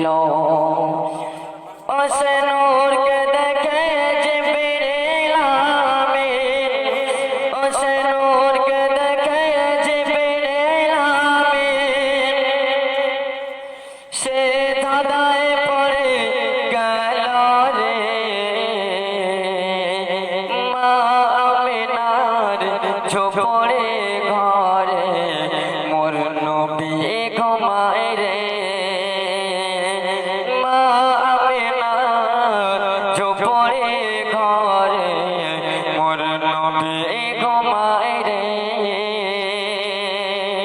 এলো ওসনুরকে দেখে জিবরিল আমিন ওসনুরকে দেখে সে ধাঁধায় পড়ে গেল রে। মা আমিনার ঝোপড়ে ঘরে। মোর নবী ঘুমায় রে। ঘুমায় রে